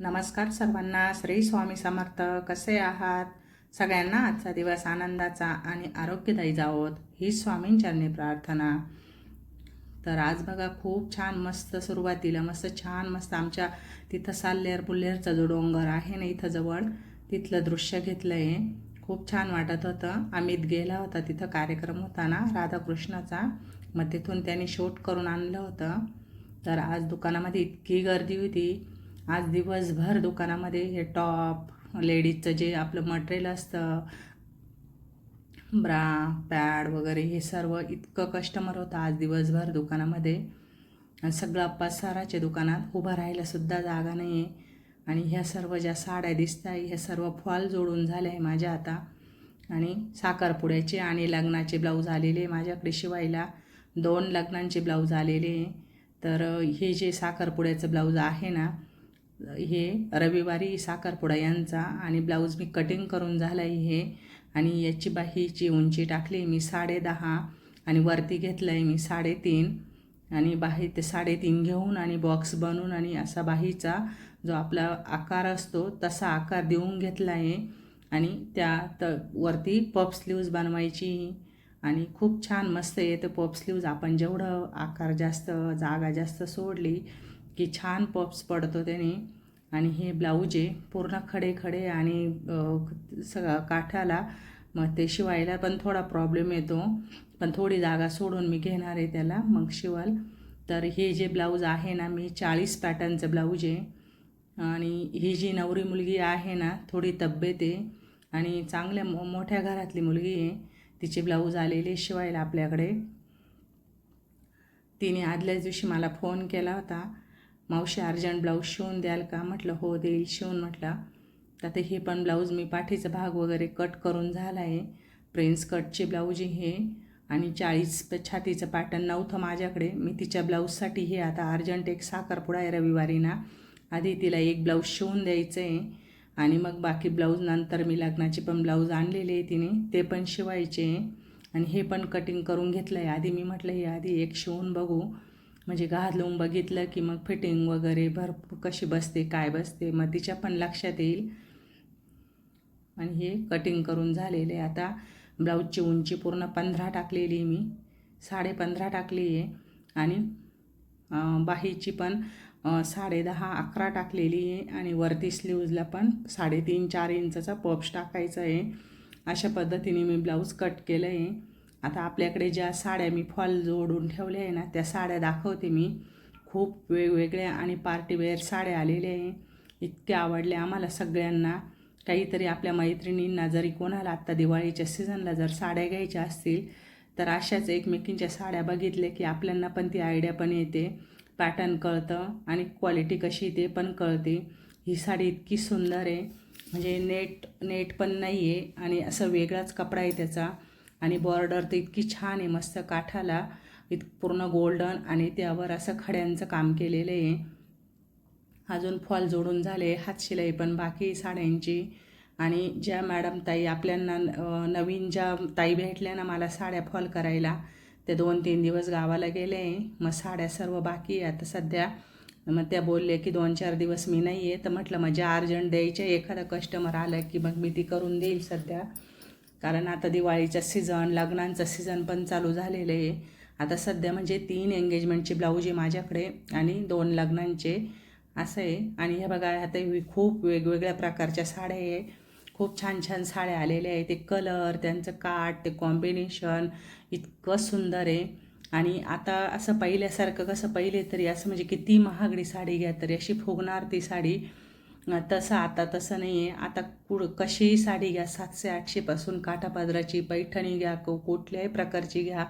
नमस्कार सर्वांना. श्री स्वामी समर्थ. कसे आहात? सगळ्यांना आजचा दिवस आनंदाचा आणि आरोग्यदायी जावोत ही स्वामींचरणी प्रार्थना. तर आज बघा खूप छान मस्त सुरुवातीला मस्त छान मस्त आमच्या तिथं साल्लेर बुल्लेरचा जो डोंगर आहे ना इथं जवळ तिथलं दृश्य घेतलं आहे खूप छान वाटत होतं. अमित गेला होता तिथं कार्यक्रम होता ना राधाकृष्णाचा. मग तिथून त्यांनी शूट करून आणलं होतं. तर आज दुकानामध्ये इतकी गर्दी होती. आज दिवसभर दुकानामध्ये हे टॉप लेडीजचं जे आपलं मटेरियल असतं ब्रा पॅड वगैरे हे सर्व इतकं कस्टमर होतं आज दिवसभर दुकानामध्ये. सगळं पसाराच्या दुकानात उभं राहायलासुद्धा जागा नाही आहे आणि ह्या सर्व ज्या साड्या दिसत आहे ह्या सर्व फॉल जोडून झाल्या आहे माझ्या आता. आणि साखरपुड्याचे आणि लग्नाचे ब्लाऊज आलेले माझ्याकडे शिवायला. दोन लग्नांचे ब्लाऊज आलेले. तर हे जे साखरपुड्याचं ब्लाऊज आहे ना हे रविवारी साखरपुडा यांचा आणि ब्लाऊज मी कटिंग करून झालं आहे हे. आणि याची बाहीची उंची टाकली मी साडे दहा आणि वरती घेतलं आहे मी साडेतीन आणि बाही ते साडेतीन घेऊन आणि बॉक्स बनवून आणि असा बाहीचा जो आपला आकार असतो तसा आकार देऊन घेतला आहे आणि त्या त वरती पप स्लीव्ज बनवायची. आणि खूप छान मस्त येतं पप स्लीव्ज आपण जेवढं आकार जास्त जागा जास्त सोडली की छान पॉप्स पडतो त्याने. आणि हे ब्लाऊज आहे पूर्ण खडे खडे आणि सगळा काठाला. मग ते शिवायला पण थोडा प्रॉब्लेम येतो. पण थोडी जागा सोडून मी घेणार आहे त्याला मग शिवाल. तर हे जे ब्लाऊज आहे ना मी चाळीस पॅटर्नचं ब्लाऊज आहे. आणि ही जी नवरी मुलगी आहे ना थोडी तब्येत आहे. आणि चांगल्या मो मोठ्या घरातली मुलगी आहे. तिचे ब्लाऊज आलेले शिवायला आपल्याकडे. तिने आदल्याच दिवशी मला फोन केला होता. मावशी अर्जंट ब्लाऊज शिवून द्याल का? म्हटलं हो देईल शिवून म्हटलं. तर ते हे पण ब्लाऊज मी पाठीचा भाग वगैरे कट करून झाला आहे प्रिन्स कटचे ब्लाऊज हे. आणि चाळीस छातीचं पॅटर्न नव्हतं माझ्याकडे. मी तिच्या ब्लाऊजसाठी हे आता अर्जंट एक साखरपुडा आहे रविवारी ना. आधी तिला एक ब्लाऊज शिवून द्यायचं आहे आणि मग बाकी ब्लाऊज नंतर मी लग्नाचे पण ब्लाऊज आणलेले आहे तिने. ते पण शिवायचे. आणि हे पण कटिंग करून घेतलं आहे आधी मी म्हटलं हे आधी एक शिवून बघू. म्हणजे घालून बघितलं की मग फिटिंग वगैरे भरपूर कशी बसते काय बसते मग तिच्या पण लक्षात येईल. आणि हे कटिंग करून झालेले आता ब्लाऊजची उंची पूर्ण पंधरा टाकलेली मी. साडे पंधरा टाकली आहे. आणि बाहीची पण साडे दहा अकरा टाकलेली आहे. आणि वरती स्लीवजला पण साडेतीन चार इंचाचा पॉप्स टाकायचा आहे. अशा पद्धतीने मी ब्लाऊज कट केलं आहे. आता आपल्याकडे ज्या साड्या मी फॉल जोडून ठेवल्या आहे ना त्या साड्या दाखवते मी. खूप वेगवेगळ्या आणि पार्टीवेअर साड्या आलेल्या आहे. इतक्या आवडल्या आम्हाला सगळ्यांना. काहीतरी आपल्या मैत्रिणींना जरी कोणाला आत्ता दिवाळीच्या सीझनला जर साड्या घ्यायच्या असतील तर अशाच एकमेकींच्या साड्या बघितल्या की आपल्यांना पण ती आयडिया पण येते. पॅटर्न कळतं आणि क्वालिटी कशी ते पण कळते. ही साडी इतकी सुंदर आहे. म्हणजे नेट नेट पण नाही आहे आणि असं वेगळाच कपडा आहे त्याचा. आणि बॉर्डर तर इतकी छान आहे मस्त काठाला इत पूर्ण गोल्डन आणि त्यावर असं खड्यांचं काम केलेलं आहे. अजून फॉल जोडून झाले हातशिलाई पण बाकी साड्यांची. आणि ज्या मॅडम ताई आपल्यांना नवीन ज्या ताई भेटल्या ना मला साड्या फॉल करायला ते दोन तीन दिवस गावाला गेले मग साड्या सर्व बाकी आहे. आता सध्या मग त्या बोलले की दोन चार दिवस मी नाही आहे तर म्हटलं माझ्या अर्जंट द्यायच्या एखादा कस्टमर आलं की मग मी ती करून देईल सध्या. कारण आता दिवाळीचं सीझन लग्नांचं सीझन पण चालू झालेलं आहे. आता सध्या म्हणजे तीन एंगेजमेंटचे ब्लाऊज आहे माझ्याकडे आणि दोन लग्नांचे असं आहे. आणि हे बघा आता खूप वेगवेगळ्या प्रकारच्या साड्या आहे. खूप छान छान साड्या आलेल्या आहेत. ते कलर त्यांचं काट ते कॉम्बिनेशन इतकं सुंदर आहे. आणि आता असं पहिल्यासारखं कसं पहिले तरी असं म्हणजे किती महागडी साडी घ्या तरी अशी फुगणार ती साडी तसं आता तसं नाही आहे. आता कुड कशीही साडी घ्या सातशे आठशेपासून काठापादराची पैठणी घ्या को कुठल्याही प्रकारची घ्या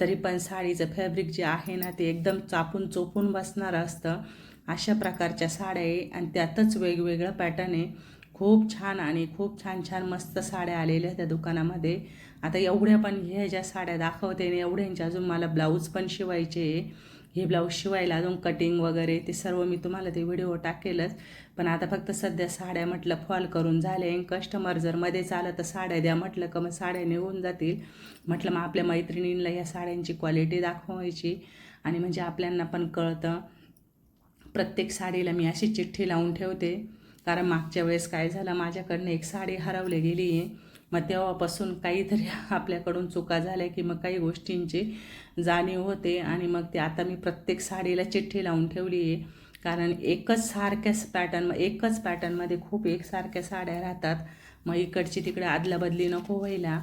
तरी पण साडीचं फॅब्रिक जे आहे ना ते एकदम चापून चोपून बसणारं असतं. अशा प्रकारच्या साड्या आहे आणि त्यातच वेगवेगळं पॅटर्न आहे. खूप छान आणि खूप छान छान मस्त साड्या आलेल्या त्या दुकानामध्ये. आता एवढ्या पण ह्या ज्या साड्या दाखवते आणि एवढ्यांच्या अजून मला ब्लाऊज पण शिवायचे आहे. हे ब्लाऊज शिवायला अजून कटिंग वगैरे ते सर्व मी तुम्हाला ते व्हिडिओ टाकेलच. पण आता फक्त सध्या साड्या म्हटलं फॉल करून झाले कस्टमर जर मध्येच आलं तर साड्या द्या म्हटलं का मग साड्या निघून जातील. म्हटलं मग आपल्या मैत्रिणींना या साड्यांची क्वालिटी दाखवायची. आणि म्हणजे आपल्यांना पण कळतं. प्रत्येक साडीला मी अशी चिठ्ठी लावून ठेवते. कारण मागच्या वेळेस काय झालं माझ्याकडनं एक साडी हरवली गेली आहे मग तेव्हापासून काहीतरी आपल्याकडून चुका झाल्या की मग काही गोष्टींची जाणीव होते आणि मग ते आता मी प्रत्येक साडीला चिठ्ठी लावून ठेवली आहे. कारण एकच सारख्याच पॅटर्न एकच पॅटर्नमध्ये खूप एकसारख्या साड्या राहतात. मग इकडची तिकडे आदलाबदली नको व्हायला.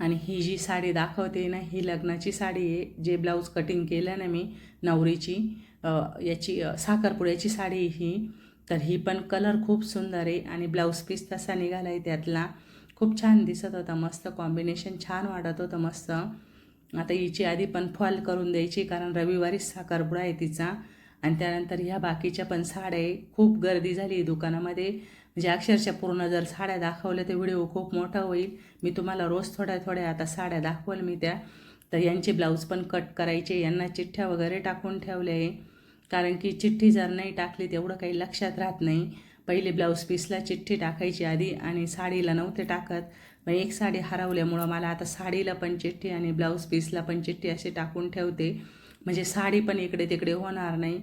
आणि ही जी साडी दाखवते ना ही लग्नाची साडी आहे. जे ब्लाऊज कटिंग केलं ना मी नवरीची याची साखरपुड्याची साडी ही. तर ही पण कलर खूप सुंदर आहे आणि ब्लाऊज पीस तसा निघाला आहे त्यातला. खूप छान दिसत होता मस्त कॉम्बिनेशन छान वाटत होतं मस्त. आता हिची आधी पण फॉल करून द्यायची कारण रविवारीच साखरपुडा आहे तिचा. आणि त्यानंतर ह्या बाकीच्या पण साड्या आहे. खूप गर्दी झाली दुकानामध्ये. म्हणजे अक्षरशः पूर्ण जर साड्या दाखवल्या तर व्हिडिओ खूप मोठा होईल. मी तुम्हाला रोज थोड्या थोड्या आता साड्या दाखवल मी त्या. तर यांचे ब्लाऊज पण कट करायचे यांना चिठ्ठ्या वगैरे टाकून ठेवले आहे. कारण की चिठ्ठी जर नाही टाकली तेवढं काही लक्षात राहत नाही. पहिले ब्लाऊज पीसला चिठ्ठी टाकायची आधी आणि साडीला नव्हते टाकत. मग एक साडी हरवल्यामुळं मला आता साडीला पण चिठ्ठी आणि ब्लाऊज पीसला पण चिठ्ठी असे टाकून ठेवते. म्हणजे साडी पण इकडे तिकडे होणार नाही.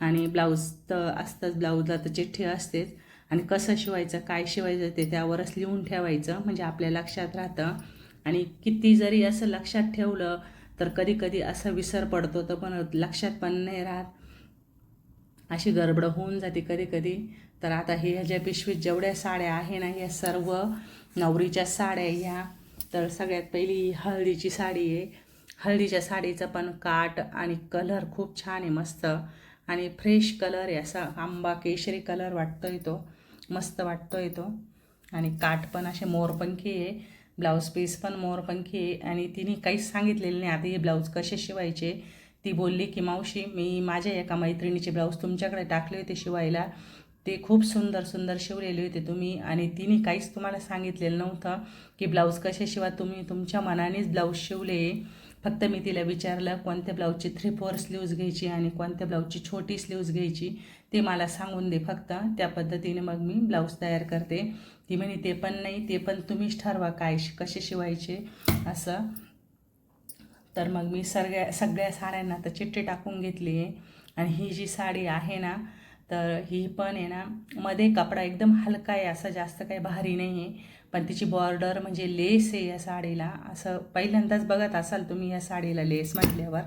आणि ब्लाऊज तर असतंच ब्लाऊजला तर चिठ्ठी असतेच. आणि कसं शिवायचं काय शिवायचं ते त्यावरच लिहून ठेवायचं. म्हणजे आपल्या लक्षात राहतं. आणि किती जरी असं लक्षात ठेवलं तर कधी कधी असं विसर पडतो तर पण लक्षात पण नाही राहत. अशी गडबड होऊन जाते कधी कधी. तर आता हे ह्याच्या पिशवीत जेवढ्या साड्या आहे ना या सर्व नवरीच्या साड्या ह्या. तर सगळ्यात पहिली हळदीची साडी आहे. हळदीच्या साडीचं पण काट आणि कलर खूप छान आहे मस्त. आणि फ्रेश कलर आहे असा आंबा केशरी कलर वाटतो आहे तो मस्त वाटतो आहे तो. आणि काट पण असे मोरपंखी आहे ब्लाऊज पीस पण मोरपंखी आहे. आणि तिने काहीच सांगितलेलं नाही आता हे ब्लाऊज कसे शिवायचे? ती बोलली की मावशी मी माझ्या एका मैत्रिणीचे ब्लाऊज तुमच्याकडे टाकले होते शिवायला. ते खूप सुंदर सुंदर शिवलेले होते तुम्ही आणि तिने काहीच तुम्हाला सांगितलेलं नव्हतं की ब्लाऊज कसे शिवा तुम्ही तुमच्या मनानेच ब्लाऊज शिवले. फक्त मी तिला विचारलं कोणत्या ब्लाऊजची थ्री फोर स्लीव्ज घ्यायची आणि कोणत्या ब्लाऊजची छोटी स्लीव्ज घ्यायची? ते मला सांगून दे फक्त. त्या पद्धतीने मग मी ब्लाऊज तयार करते. ती म्हणे ते पण नाही ते पण तुम्हीच ठरवा काय शि- कसे शिवायचे? असं तर मग मी सगळ्या सगळ्या साड्यांना तर चिठ्ठी टाकून घेतली आहे. आणि ही जी साडी आहे ना तर ही पण आहे ना मध्ये कपडा एकदम हलका आहे असं जास्त काही भारी नाही आहे. पण तिची बॉर्डर म्हणजे लेस आहे या साडीला. असं पहिल्यांदाच बघत असाल तुम्ही या साडीला लेस म्हटल्यावर.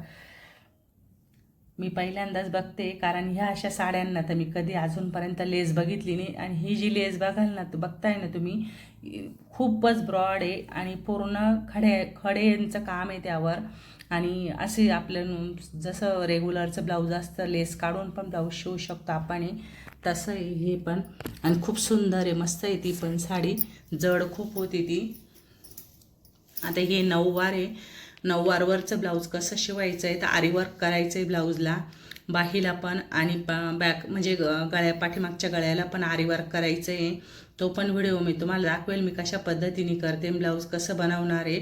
मी पहिल्यांदाच बघते कारण ह्या अशा साड्यांना तर मी कधी अजूनपर्यंत लेस बघितली नाही. आणि ही जी लेस बघाल ना बघताय ना तुम्ही खूपच ब्रॉड आहे आणि पूर्ण खडे खडेंचं काम आहे त्यावर. आणि असे आपलं जसं रेग्युलरचं ब्लाऊज असतं लेस काढून पण ब्लाऊज शिवू शकतो आपण तसं हे पण. आणि खूप सुंदर आहे मस्त आहे ती पण साडी. जड खूप होती ती. आता हे नऊवार आहे. नऊवारवरचं ब्लाऊज कसं शिवायचं आहे तर आरीवर्क करायचं आहे ब्लाऊजला. बाहीला पण आणि बॅक म्हणजे गळ्या पाठीमागच्या गळ्याला पण आरीवर्क करायचं आहे. तो पण व्हिडिओ मी तुम्हाला दाखवेल मी कशा पद्धतीने करते ब्लाऊज कसं बनवणार आहे.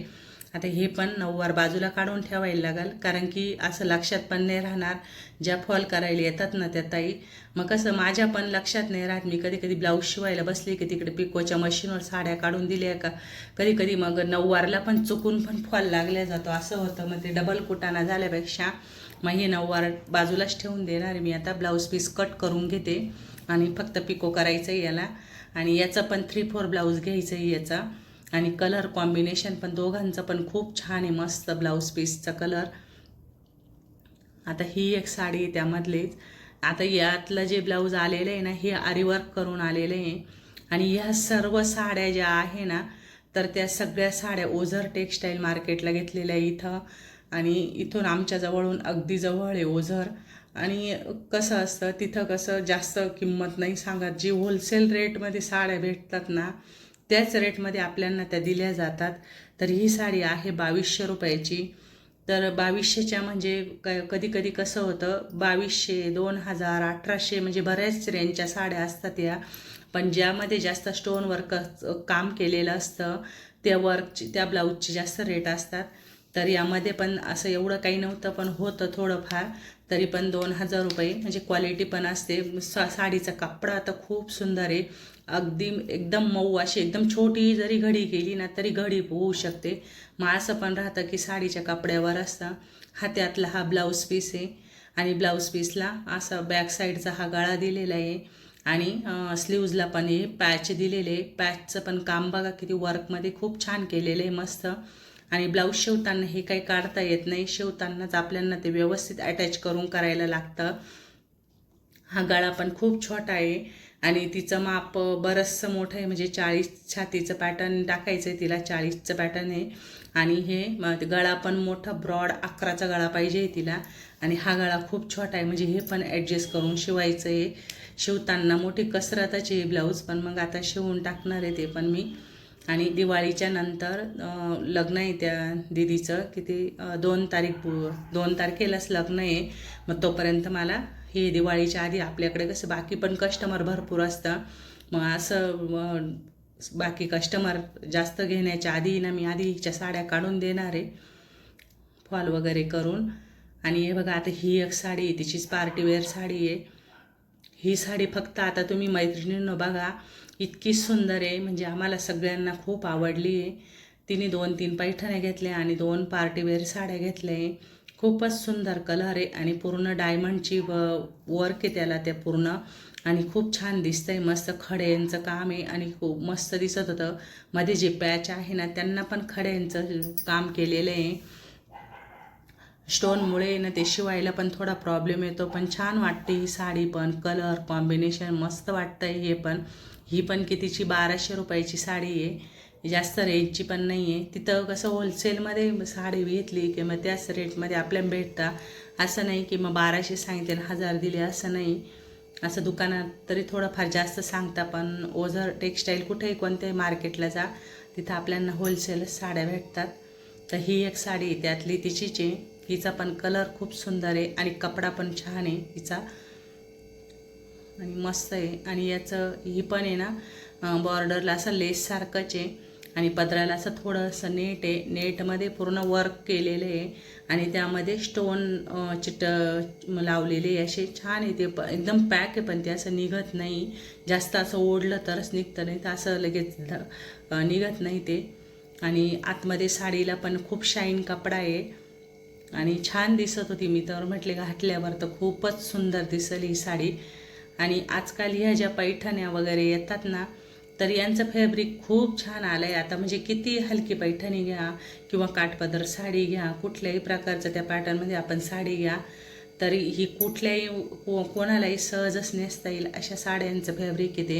आता हे पण नऊवार बाजूला काढून ठेवायला लागेल. कारण की असं लक्षात पण नाही राहणार. ज्या फॉल करायला येतात ना त्या ताई. मग कसं माझ्या पण लक्षात नाही राहत. मी कधी कधी ब्लाऊज शिवायला बसली की तिकडे पिकोच्या मशीनवर साड्या काढून दिल्या का? कधी कधी मग नऊवारला पण चुकून पण फॉल लागल्या जातो. असं होतं. मग ते डबल कुटाणा झाल्यापेक्षा मग हे नऊवार बाजूलाच ठेवून देणार मी. आता ब्लाऊज पीस कट करून घेते. आणि फक्त पिको करायचं आहे याला. आणि याचा पण थ्री फोर ब्लाऊज घ्यायचं आहे याचा. आणि कलर कॉम्बिनेशन पण दोघांचं पण खूप छान आहे मस्त ब्लाऊज पीसचा कलर आता ही एक साडी आहे त्यामधलीच. आता यातलं जे ब्लाऊज आलेलं आहे ना हे आरीवर्क करून आलेलं आहे. आणि ह्या सर्व साड्या ज्या आहे ना तर त्या सगळ्या साड्या ओझर टेक्स्टाईल मार्केटला घेतलेल्या आहे इथं. आणि इथून आमच्या जवळून अगदी जवळ आहे ओझर. आणि कसं असतं तिथं कसं जास्त किंमत नाही सांगत. जी होलसेल रेटमध्ये साड्या भेटतात ना त्याच रेटमध्ये आपल्यांना त्या दिल्या जातात. तर ही साडी आहे बावीसशे रुपयाची. तर बावीसशेच्या म्हणजे क कधी कधी कसं होतं बावीसशे दोन हजार अठराशे म्हणजे बऱ्याच रेंजच्या साड्या असतात या. पण ज्यामध्ये जास्त स्टोन वर्क काम केलेलं असतं त्या वर्कची त्या ब्लाऊजचे जास्त रेट असतात. तर यामध्ये पण असं एवढं काही नव्हतं पण होतं थोडंफार. तरी पण दोन हजार रुपये. म्हणजे क्वालिटी पण असते. सा साडीचा कपडा आता खूप सुंदर आहे. अगदी एकदम मऊ अशी एकदम छोटी जरी घडी केली ना तरी घडी होऊ शकते. मग असं पण राहतं की साडीच्या कपड्यावर असतं. हा त्यातला हा ब्लाऊज पीस आहे. आणि ब्लाऊज पीसला असा बॅक साईडचा हा गळा दिलेला आहे. आणि स्लीव्जला पण हे पॅच दिलेले पॅचचं पण काम बघा किती वर्कमध्ये खूप छान केलेलं आहे. मस्त. आणि ब्लाऊज शिवताना हे काही काढता येत नाही. शिवतानाच आपल्याला ते व्यवस्थित अटॅच करून करायला लागतं. हा गळा पण खूप छोटा आहे. आणि तिचं माप बरंचसं मोठं आहे. म्हणजे चाळीस छातीचं पॅटर्न टाकायचं आहे तिला. चाळीसचं पॅटर्न आहे. आणि हे गळा पण मोठा ब्रॉड अकराचा गळा पाहिजे आहे तिला. आणि हा गळा खूप छोटा आहे. म्हणजे हे पण ॲडजस्ट करून शिवायचं आहे शिवताना मोठी कसरताची आहे ब्लाऊज पण मग आता शिवून टाकणार आहे ते पण मी. आणि दिवाळीच्या नंतर लग्न आहे त्या दिदीचं किती दोन तारीख पु- दोन तारखेलाच लग्न आहे. मग तोपर्यंत मला हे दिवाळीच्या आधी आपल्याकडे कसं बाकी पण कस्टमर भरपूर असतं. मग असं बाकी कस्टमर जास्त घेण्याच्या आधी ना मी आधी हिच्या साड्या काढून देणार आहे. फॉल वगैरे करून. आणि हे बघा आता ही एक साडी आहे तिचीच पार्टीवेअर साडी आहे. ही साडी फक्त आता तुम्ही मैत्रिणींनो बघा इतकी सुंदर आहे. म्हणजे आम्हाला सगळ्यांना खूप आवडली आहे. तिने दोन तीन पैठण्या घेतल्या आणि दोन पार्टीवेअर साड्या घेतल्या खूपच सुंदर कलर आहे आणि पूर्ण डायमंडची व वर्क आहे त्याला त्या पूर्ण. आणि खूप छान दिसतंय. मस्त खड्यांचं काम आहे आणि खूप मस्त दिसत होतं. मध्ये जे पॅच आहे ना त्यांना पण खड्यांचं काम केलेलं आहे. स्टोनमुळे ना ते शिवायला पण थोडा प्रॉब्लेम येतो. पण छान वाटते ही साडी पण. कलर कॉम्बिनेशन मस्त वाटतंय हे पण. ही पण कितीची? बाराशे रुपयाची साडी आहे. जास्त रेंजची पण नाही आहे तिथं कसं होलसेलमध्ये साडी घेतली की मग त्याच रेटमध्ये आपल्याला भेटता. असं नाही की मग बाराशे सांगते हजार दिले असं नाही. असं दुकानात तरी थोडंफार जास्त सांगता पण ओझर टेक्स्टाईल कुठेही कोणत्याही मार्केटला जा. तिथं आपल्याला होलसेलच साड्या भेटतात. तर ही एक साडी त्यातली तिचीच आहे. हिचा पण कलर खूप सुंदर आहे आणि कपडा पण छान आहे हिचा. आणि मस्त आहे. आणि याचं ही पण आहे ना बॉर्डरला असं लेससारखंच आहे. आणि पदराला असं थोडंसं नेट आहे. नेटमध्ये पूर्ण वर्क केलेलं आहे. आणि त्यामध्ये स्टोन चिट लावलेले असे छान आहे ते प एकदम पॅक आहे पण ते असं निघत नाही. जास्त असं ओढलं तरच निघतं नाही. तर असं लगेच निघत नाही ते. आणि आतमध्ये साडीला पण खूप शाईन कपडा आहे. आणि छान दिसत होती मी. तर म्हटले घातल्यावर तर खूपच सुंदर दिसेल ही साडी. आणि आजकाल ह्या ज्या पैठण्या वगैरे येतात ना तर यांचं फॅब्रिक खूप छान आलं आहे आता म्हणजे किती हलकी पैठणी घ्या किंवा काठपदर साडी घ्या कुठल्याही प्रकारचं त्या पॅटर्नमध्ये आपण साडी घ्या तरी ही कुठल्याही को कोणालाही सहजच नेसता येईल अशा साड्यांचं फॅब्रिक येते.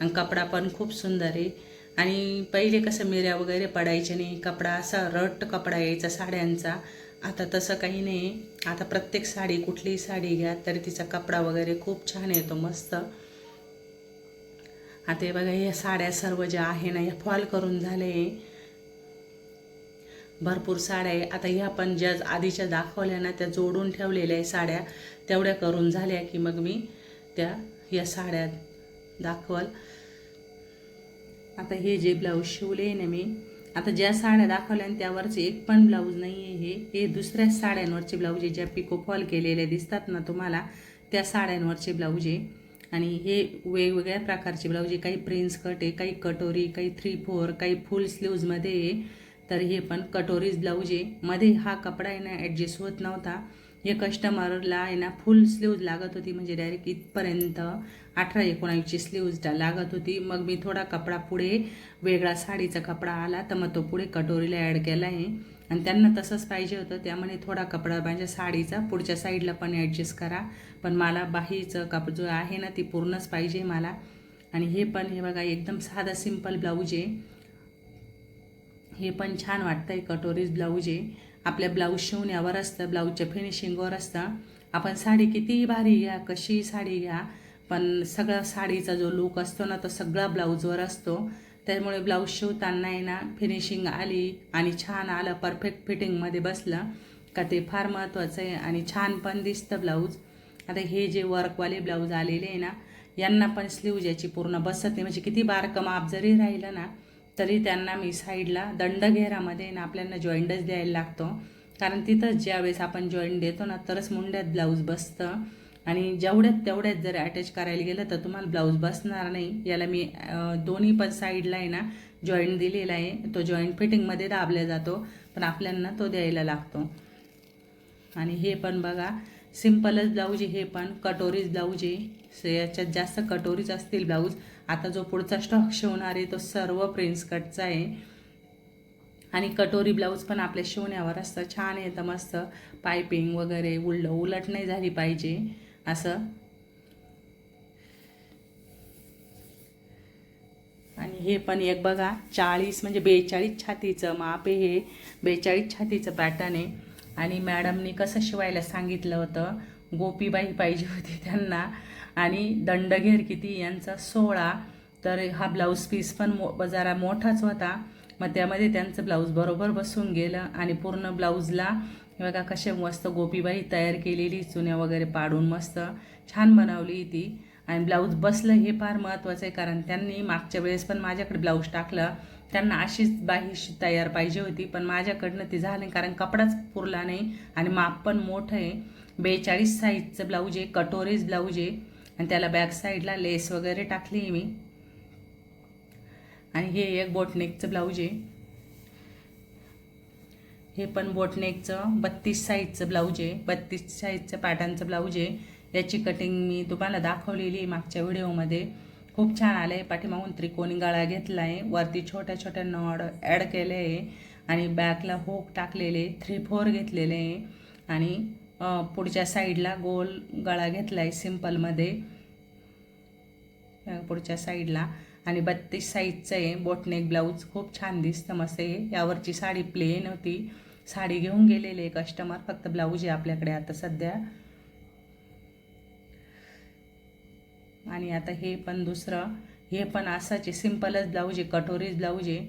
आणि कपडा पण खूप सुंदर आहे. आणि पहिले कसं मिऱ्या वगैरे पडायच्या नाही कपडा असा रट कपडा यायचा साड्यांचा. आता तसं काही नाही. आता प्रत्येक साडी कुठलीही साडी घ्या तरी तिचा कपडा वगैरे खूप छान येतो मस्त. आता हे बघा ह्या साड्या सर्व ज्या आहे ना या फॉल करून झाले. भरपूर साड्या आहे. आता ह्या पण ज्या आधीच्या दाखवल्या ना त्या जोडून ठेवलेल्या आहे साड्या. तेवढ्या करून झाल्या की मग मी त्या ह्या साड्या दाखवल. आता हे जे ब्लाऊज शिवले ना मी आता ज्या साड्या दाखवल्या त्यावरचे एक पण ब्लाऊज नाही आहे हे हे दुसऱ्या साड्यांवरचे ब्लाऊज आहे ज्या पिको फॉल केलेले दिसतात ना तुम्हाला त्या साड्यांवरचे ब्लाऊज आहे. आणि हे वेगवेगळ्या प्रकारचे ब्लाऊज आहे. काही प्रिन्स कट आहे काही कटोरी काही थ्री फोर काही फुल स्लीव्जमध्ये आहे. तर हे पण कटोरीज ब्लाऊज आहे. मध्ये हा कपडा आहे ना ॲडजस्ट होत नव्हता. हे कस्टमरला आहे ना फुल स्लीव्ज लागत होती म्हणजे डायरेक्ट इथपर्यंत अठरा एकोणावीसची स्लीव्ज लागत होती. मग मी थोडा कपडा पुढे वेगळा साडीचा कपडा आला तर मग तो पुढे कटोरीला ॲड केला आहे. आणि त्यांना तसंच पाहिजे होतं त्यामुळे थोडा कपडा माझ्या साडीचा पुढच्या साईडला पण ॲडजस्ट करा. पण मला बाहीचं कप जो आहे ना ती पूर्णच पाहिजे मला. आणि हे पण हे बघा एकदम साधा सिंपल ब्लाऊज आहे. हे पण छान वाटतं आहे कटोरीज ब्लाऊज आहे. आपल्या ब्लाऊज शिवण्यावर असतं ब्लाऊजच्या फिनिशिंगवर असतं. आपण साडी कितीही भारी घ्या कशीही साडी घ्या पण सगळा साडीचा जो लुक असतो ना तो सगळा ब्लाऊजवर असतो. त्यामुळे ब्लाऊज शिवताना आहे ना फिनिशिंग आली आणि छान आलं परफेक्ट फिटिंगमध्ये बसलं का ते फार महत्त्वाचं आहे. आणि छान पण दिसतं ब्लाऊज आता हे जे वर्कवाले ब्लाऊज आलेले आहे ना यांना पण स्लीव याची पूर्ण बसत नाही. म्हणजे किती बारकं माप जरी राहिलं ना तरी त्यांना मी साईडला दंडघेरामध्ये ना आपल्याला जॉईंटच द्यायला लागतो. कारण तिथंच ज्यावेळेस आपण जॉईंट देतो ना तरच मुंड्यात ब्लाऊज बसतं. आणि जेवढ्यात तेवढ्यात जर अटॅच करायला गेलं तर तुम्हाला ब्लाऊज बसणार नाही. याला मी दोन्ही पण साईडला आहे ना जॉईंट दिलेला आहे. तो जॉईंट फिटिंगमध्ये दाबला जातो पण आपल्याला तो द्यायला लागतो. आणि हे पण बघा सिम्पलच ब्लाऊज आहे हे पण कटोरीच ब्लाऊज आहे. याच्यात जास्त कटोरीच असतील ब्लाऊज आता जो पुढचा स्टॉक शिवणार आहे तो सर्व प्रिन्स कटचा आहे. आणि कटोरी ब्लाऊज पण आपल्या शिवण्यावर असतं. छान येतं मस्त. पायपिंग वगैरे उलट उलट नाही झाली पाहिजे. असं. आणि हे पण एक बघा चाळीस म्हणजे बेचाळीस छातीचं माप हे. बेचाळीस छातीचं पॅटर्न आहे. आणि मॅडमनी कसं शिवायला सांगितलं होतं? गोपीबाई पाहिजे होती त्यांना. आणि दंडघेर किती यांचा सोळा तर हा ब्लाऊज पीस पण मो जरा मोठाच होता. मग त्यामध्ये त्यांचं ब्लाऊज बरोबर बसून गेलं आणि पूर्ण ब्लाऊजला बघा कसे मस्त गोपीबाई तयार केलेली चुन्या वगैरे पाडून मस्त छान बनवली ती. आणि ब्लाऊज बसलं हे फार महत्त्वाचं आहे कारण त्यांनी मागच्या वेळेस पण माझ्याकडे ब्लाऊज टाकलं. त्यांना अशीच बाहीशी तयार पाहिजे होती पण माझ्याकडनं ती झाली नाही कारण कपडाच पुरला नाही आणि माप पण मोठं आहे. बेचाळीस साईजचं ब्लाऊज आहे कटोरीज ब्लाऊज आहे. आणि त्याला बॅक साईडला लेस वगैरे टाकली आहे मी. आणि हे एक बोटनेकचं ब्लाऊज आहे. हे पण बोटनेकचं बत्तीस साईजचं ब्लाऊज आहे. बत्तीस साईजचं पॅटर्नचं ब्लाऊज आहे. याची कटिंग मी तुम्हाला दाखवलेली आहे मागच्या व्हिडिओमध्ये खूप छान आलं आहे पाठीमागून त्रिकोणी गळा घेतला आहे वरती छोट्या छोट्या नॉड ॲड केले आहे. आणि बॅकला होक टाकलेले थ्री फोर घेतलेले आहे. आणि पुढच्या साईडला गोल गळा घेतला आहे सिम्पलमध्ये पुढच्या साईडला. आणि बत्तीस साईजचं आहे बोटनेक ब्लाऊज खूप छान दिसतं मस्त आहे. यावरची साडी प्लेन होती. साडी घेऊन गेलेले कस्टमर फक्त ब्लाऊज आहे आपल्याकडे आता सध्या. आणि आता हे पण दुसरं. हे पण असंच आहे सिम्पलच ब्लाऊज आहे कटोरीच ब्लाऊज आहे.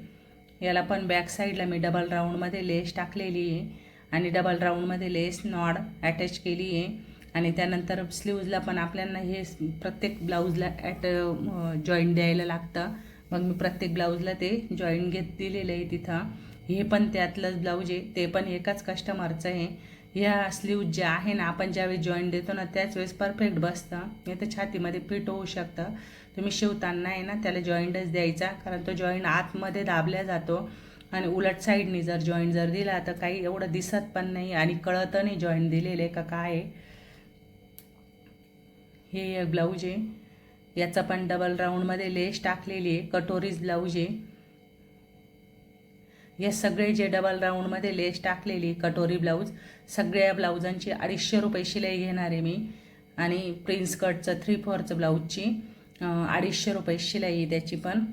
याला पण बॅक साईडला मी डबल राऊंडमध्ये लेस टाकलेली आहे. आणि डबल राऊंडमध्ये लेस नॉड अटॅच केली आहे. आणि त्यानंतर स्लीवजला पण आपल्याला हे प्रत्येक ब्लाऊजला ॲट जॉईंट द्यायला लागतं. मग मी प्रत्येक ब्लाऊजला ते जॉईंट घेत दिलेलं आहे तिथं. हे पण त्यातलंच ब्लाऊज आहे. ते पण एकाच कस्टमरचं आहे. ह्या स्लीव ज्या आहे ना आपण ज्यावेळेस जॉईंट देतो ना त्याच वेळेस परफेक्ट बसतं. नाही तर छातीमध्ये फिट होऊ शकतं. तुम्ही शिवताना आहे ना त्याला जॉईंटच द्यायचा कारण तो जॉईंट आतमध्ये दाबल्या जातो. आणि उलट साईडनी जर जॉईंट जर दिला तर काही एवढं दिसत पण नाही आणि कळत नाही जॉईंट दिलेले का काय. आहे हे एक ब्लाऊज आहे. याचा पण डबल राऊंडमध्ये लेस टाकलेली आहे. कटोरीज ब्लाऊज आहे. हे सगळे जे डबल राऊंडमध्ये लेस टाकलेली कटोरी ब्लाऊज सगळ्या ब्लाऊजांची अडीचशे रुपये शिलाई घेणार आहे मी. आणि प्रिन्स कटचं थ्री फोरचं ब्लाऊजची अडीचशे रुपये शिलाई आहे त्याची पण.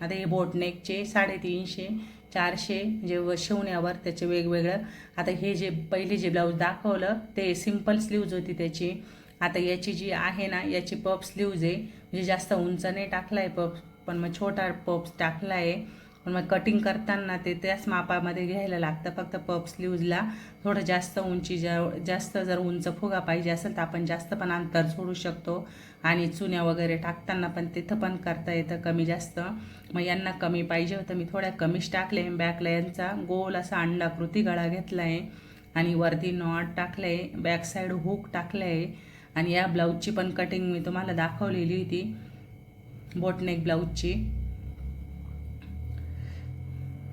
आता हे बोटनेकचे साडेतीनशे चारशे जे व शिवण्यावर त्याचे वेगवेगळं. आता हे जे पहिले जे ब्लाऊज दाखवलं ते सिंपल स्लीव्ज होती त्याची. आता याची जी आहे ना याची पप स्लीव्ज आहे. म्हणजे जास्त उंच नाही टाकला आहे पप पण मग छोटा पप्स टाकला आहे पण मग कटिंग करताना ते त्याच मापामध्ये घ्यायला लागतं. फक्त पप स्लीवजला थोडं जास्त उंची जा जास्त जर उंच फुगा पाहिजे असेल तर आपण जास्त पण अंतर सोडू शकतो. आणि चुन्या वगैरे टाकताना पण तिथं पण करता येतं कमी जास्त. मग यांना कमी पाहिजे होतं. मी थोड्या कमीच टाकले बॅकला यांचा गोल असा अंडाकृती गळा घेतला आहे आणि वरती नॉट टाकलं आहे बॅक साईड हुक टाकलं आहे आणि या ब्लाऊजची पण कटिंग मी तुम्हाला दाखवलेली होती. बोटनेक ब्लाऊजची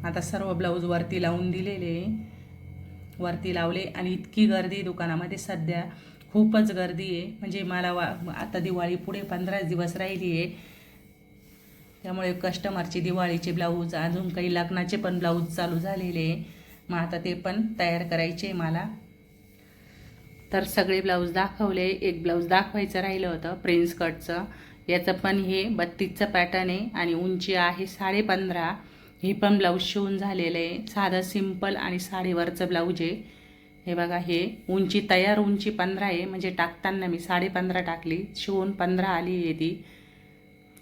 आता सर्व ब्लाऊज वरती लावून दिलेले वरती लावले आणि इतकी गर्दी दुकानामध्ये. सध्या खूपच गर्दी आहे. म्हणजे मला वा आता दिवाळी पुढे पंधरा दिवस राहिली आहे. त्यामुळे कस्टमरची दिवाळीचे ब्लाऊज अजून काही लग्नाचे पण ब्लाऊज चालू झालेले आहे. मग आता ते पण तयार करायचे आहे मला. तर सगळे ब्लाऊज दाखवले. एक ब्लाऊज दाखवायचं राहिलं होतं प्रिन्स कटचं याचं पण हे बत्तीसचं पॅटर्न आहे आणि उंची आहे साडे पंधरा हे पण ब्लाऊज शिवून झालेलं आहे. साधं सिंपल आणि साडीवरचं ब्लाऊज आहे. हे बघा हे उंची तयार उंची पंधरा आहे. म्हणजे टाकताना मी साडे पंधरा टाकली शिवून पंधरा आली आहे ती.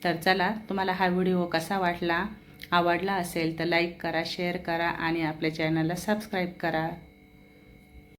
तर चला तुम्हाला हा व्हिडिओ कसा वाटला आवडला असेल तर लाईक करा शेअर करा आणि आपल्या चॅनलला सबस्क्राईब करा.